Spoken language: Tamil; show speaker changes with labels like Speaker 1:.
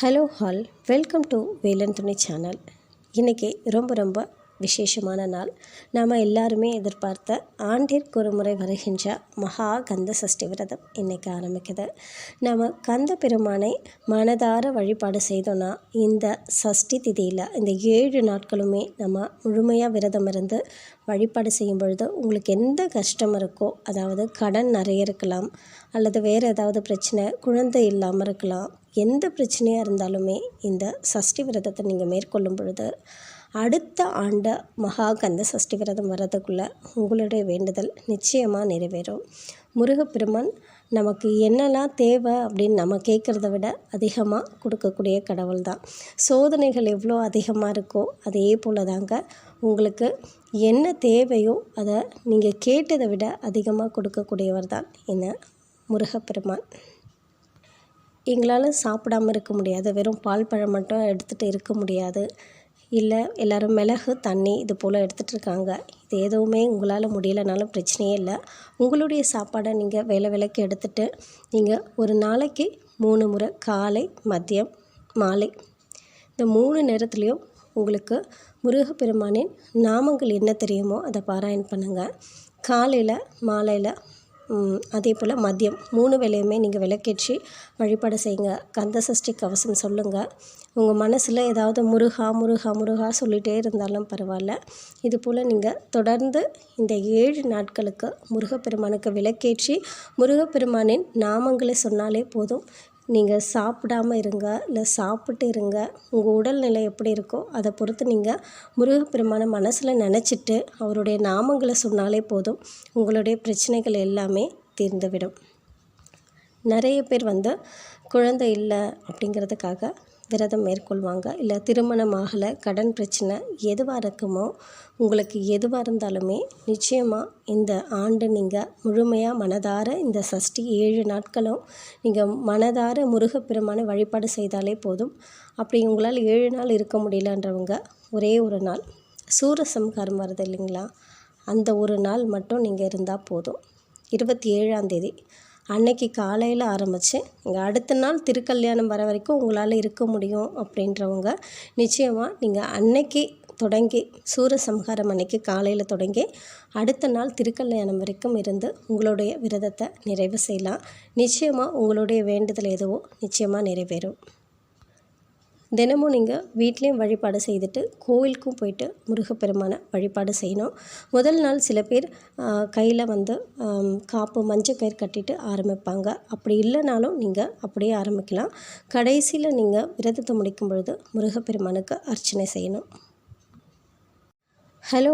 Speaker 1: Hello all welcome to Velan Thunai channel. இன்றைக்கி ரொம்ப ரொம்ப விசேஷமான நாள். நாம் எல்லாருமே எதிர்பார்த்த ஆண்டிற்கு ஒரு முறை வருகின்ற மகா கந்த சஷ்டி விரதம் இன்றைக்கி ஆரம்பிக்குது. நம்ம கந்த பெருமானை மனதார வழிபாடு செய்தோன்னா இந்த சஷ்டி திதியில் இந்த ஏழு நாட்களுமே நம்ம முழுமையாக விரதம் இருந்து வழிபாடு செய்யும் பொழுது உங்களுக்கு எந்த கஷ்டம் இருக்கோ அதாவது கடன் நிறைய இருக்கலாம் அல்லது வேறு ஏதாவது பிரச்சனை குழந்தை இல்லாமல் இருக்கலாம் எந்த பிரச்சனையாக இருந்தாலுமே இந்த சஷ்டி விரதத்தை நீங்கள் மேற்கொள்ளும் பொழுது அடுத்த ஆண்டு மகா கந்த சஷ்டி விரதம் வர்றதுக்குள்ளே உங்களுடைய வேண்டுதல் நிச்சயமாக நிறைவேறும். முருகப்பெருமான் நமக்கு என்னெல்லாம் தேவை அப்படின்னு நம்ம கேட்குறத விட அதிகமாக கொடுக்கக்கூடிய கடவுள் தான் சோதனைகள் எவ்வளோ அதிகமாக இருக்கோ அதே போல் தாங்க உங்களுக்கு என்ன தேவையோ அதை நீங்கள் கேட்டதை விட அதிகமாக கொடுக்கக்கூடியவர் தான் என்ன முருகப்பெருமான். எங்களால் சாப்பிடாமல் இருக்க முடியாது வெறும் பால் பழம் மட்டும் எடுத்துகிட்டு இருக்க முடியாது. இல்லை எல்லோரும் மிளகு தண்ணி இது போல் எடுத்துகிட்டு இருக்காங்க இது எதுவுமே உங்களால் முடியலைனாலும் பிரச்சனையே இல்லை. உங்களுடைய சாப்பாடை நீங்கள் வேலை விலைக்கு எடுத்துகிட்டு நீங்கள் ஒரு நாளைக்கு மூணு முறை காலை மதியம் மாலை. இந்த மூணு நேரத்துலேயும் உங்களுக்கு முருகப்பெருமானின் நாமங்கள் என்ன தெரியுமோ அதை பாராயணம் பண்ணுங்கள் காலையில் மாலையில் அதே போல் மதியம். மூணு வேலையுமே நீங்கள் விளக்கேற்றி வழிபாடு செய்யுங்க. கந்த சஷ்டி கவசம் சொல்லுங்கள் உங்கள் மனசில் ஏதாவது முருகா முருகா முருகா சொல்லிகிட்டே இருந்தாலும் பரவாயில்ல. இது போல் நீங்கள் தொடர்ந்து இந்த ஏழு நாட்களுக்கு முருகப்பெருமானுக்கு விளக்கேற்றி முருகப்பெருமானின் நாமங்களை சொன்னாலே போதும். நீங்கள் சாப்பிடாம இருங்க இல்லை சாப்பிட்டு இருங்க. உங்கள் உடல்நிலை எப்படி இருக்கோ அதை பொறுத்து நீங்கள் முருகப்பெருமான மனசில் நினச்சிட்டு அவருடைய நாமங்களை சொன்னாலே போதும். உங்களுடைய பிரச்சனைகள் எல்லாமே தீர்ந்துவிடும். நிறைய பேர் வந்து குழந்தை இல்லை அப்படிங்கிறதுக்காக விரதம் மேற்கொள்வாங்க. இல்லை திருமணம் ஆகலை கடன் பிரச்சனை எதுவாக இருக்குமோ உங்களுக்கு எதுவாக இருந்தாலுமே நிச்சயமாக இந்த ஆண்டு நீங்கள் முழுமையாக மனதார இந்த சஷ்டி ஏழு நாட்களும் நீங்கள் மனதார முருகப்பெருமான வழிபாடு செய்தாலே போதும். அப்படி உங்களால் ஏழு நாள் இருக்க முடியலன்றவங்க ஒரே ஒரு நாள். சூரசம்ஹாரம் வருது இல்லைங்களா? அந்த ஒரு நாள் மட்டும் நீங்கள் இருந்தால் போதும். இருபத்தி ஏழாம் தேதி. அன்னைக்கு காலையில் ஆரம்பித்து இங்கே அடுத்த நாள் திருக்கல்யாணம் வர வரைக்கும் உங்களால் இருக்க முடியும் அப்படின்றவங்க நிச்சயமாக நீங்கள் அன்னைக்கு தொடங்கி சூரசம்ஹாரம் அன்னைக்கு காலையில் தொடங்கி அடுத்த நாள் திருக்கல்யாணம் வரைக்கும் இருந்து உங்களுடைய விரதத்தை நிறைவு செய்யலாம். நிச்சயமாக உங்களுடைய வேண்டுதல் எதுவோ நிச்சயமாக நிறைவேறும். தினமும் நீங்கள் வீட்லேயும் வழிபாடு செய்துட்டு கோவிலுக்கும் போயிட்டு முருகப்பெருமானை வழிபாடு செய்யணும். முதல் நாள் சில பேர் கையில் வந்து காப்பு மஞ்சள் கயிறு கட்டிட்டு ஆரம்பிப்பாங்க. அப்படி இல்லைனாலும் நீங்கள் அப்படியே ஆரம்பிக்கலாம். கடைசியில் நீங்கள் விரதத்தை முடிக்கும் பொழுது முருகப்பெருமானுக்கு அர்ச்சனை செய்யணும். ஹலோ